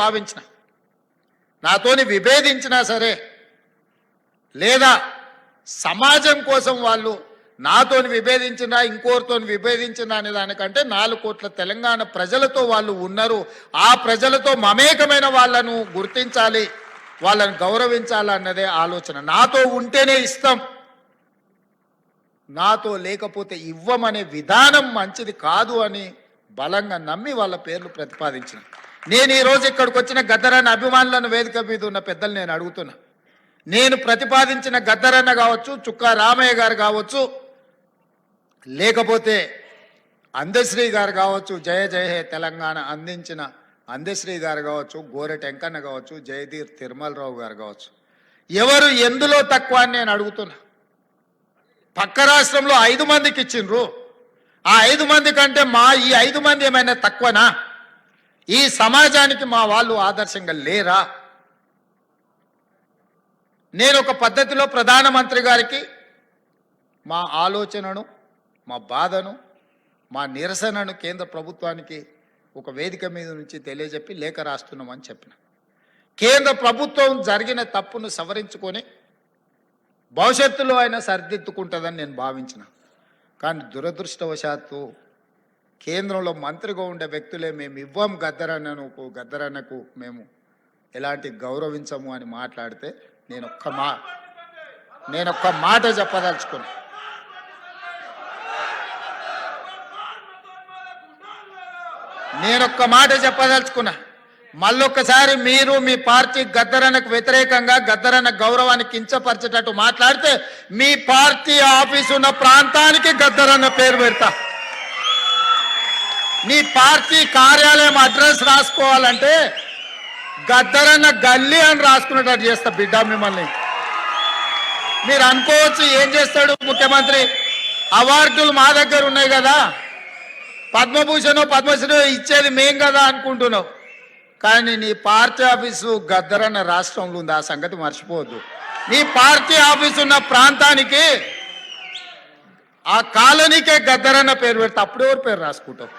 భావించిన. నాతోని విభేదించినా సరే లేదా సమాజం కోసం వాళ్ళు నాతోని విభేదించినా ఇంకోరితో విభేదించినా అనే దానికంటే నాలుగు కోట్ల తెలంగాణ ప్రజలతో వాళ్ళు ఉన్నారు. ఆ ప్రజలతో మమేకమైన వాళ్ళను గుర్తించాలి వాళ్ళని గౌరవించాలి అన్నదే ఆలోచన. నాతో ఉంటేనే ఇస్తాం. నాతో లేకపోతే ఇవ్వమనే విధానం మంచిది కాదు అని బలంగా నమ్మి వాళ్ళ పేర్లు ప్రతిపాదించిన. నేను ఈరోజు ఇక్కడికి వచ్చిన గద్దరన్న అభిమానులను వేదిక మీద ఉన్న పెద్దలు నేను అడుగుతున్నా. నేను ప్రతిపాదించిన గద్దరన్న కావచ్చు చుక్కా రామయ్య గారు కావచ్చు లేకపోతే అందశ్రీ గారు కావచ్చు జయ జయ హే తెలంగాణ అందించిన అందశ్రీ గారు కావచ్చు గోరె టెంకన్న కావచ్చు జయధీర్ తిరుమలరావు గారు కావచ్చు. ఎవరు ఎందులో తక్కువ అని నేను అడుగుతున్నా. పక్క రాష్ట్రంలో ఐదు మందికి ఇచ్చిండ్రు. ఆ ఐదు మంది కంటే మా ఈ ఐదు మంది ఏమైనా తక్కువనా? ఈ సమాజానికి మా వాళ్ళు ఆదర్శంగా లేరా? నేను ఒక పద్ధతిలో ప్రధానమంత్రి గారికి మా ఆలోచనను మా బాధను మా నిరసనను కేంద్ర ప్రభుత్వానికి ఒక వేదిక మీద నుంచి తెలియజెప్పి లేఖ రాస్తున్నామని చెప్పిన. కేంద్ర ప్రభుత్వం జరిగిన తప్పును సవరించుకొని భవిష్యత్తులో అయినా సరిదిద్దుకుంటుందని నేను భావించిన. కానీ దురదృష్టవశాత్తు కేంద్రంలో మంత్రిగా ఉండే వ్యక్తులే మేము ఇవ్వం గద్దరన్నకు గద్దరన్నకు మేము ఎలాంటి గౌరవించము అని మాట్లాడితే నేను ఒక్క మా నేను ఒక్క మాట చెప్పదలుచుకున్నా. నేను ఒక్క మాట చెప్పదలుచుకున్నా. మళ్ళొక్కసారి మీరు మీ పార్టీ గద్దరన్నకు వ్యతిరేకంగా గద్దరన్న గౌరవాన్ని కించపరిచేటట్టు మాట్లాడితే మీ పార్టీ ఆఫీస్ ఉన్న ప్రాంతానికి గద్దరన్న పేరు పెడతా. నీ పార్టీ కార్యాలయం అడ్రస్ రాసుకోవాలంటే గద్దరన్న గల్లీ అని రాసుకునేటట్టు చేస్తా బిడ్డ మిమ్మల్ని. మీరు అనుకోవచ్చు ఏం చేస్తాడు ముఖ్యమంత్రి? అవార్డులు మా దగ్గర ఉన్నాయి కదా. పద్మభూషణ్ పద్మశ్రీ ఇచ్చేది మేం కదా అనుకుంటున్నావు కానీ నీ పార్టీ ఆఫీసు గద్దరన్న రాష్ట్రంలో ఉంది ఆ సంగతి మర్చిపోవద్దు. నీ పార్టీ ఆఫీసు ఉన్న ప్రాంతానికి ఆ కాలనీకే గద్దరన్న పేరు పెడితే అప్పుడెవరు పేరు రాసుకుంటావు?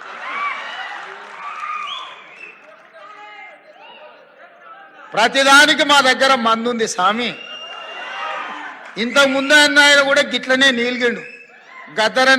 ప్రతిదానికి మా దగ్గర మందుంది స్వామి ఇంతకు ముందు ఆయన కూడా గిట్లనే నీలిగిండు. గద్దరనే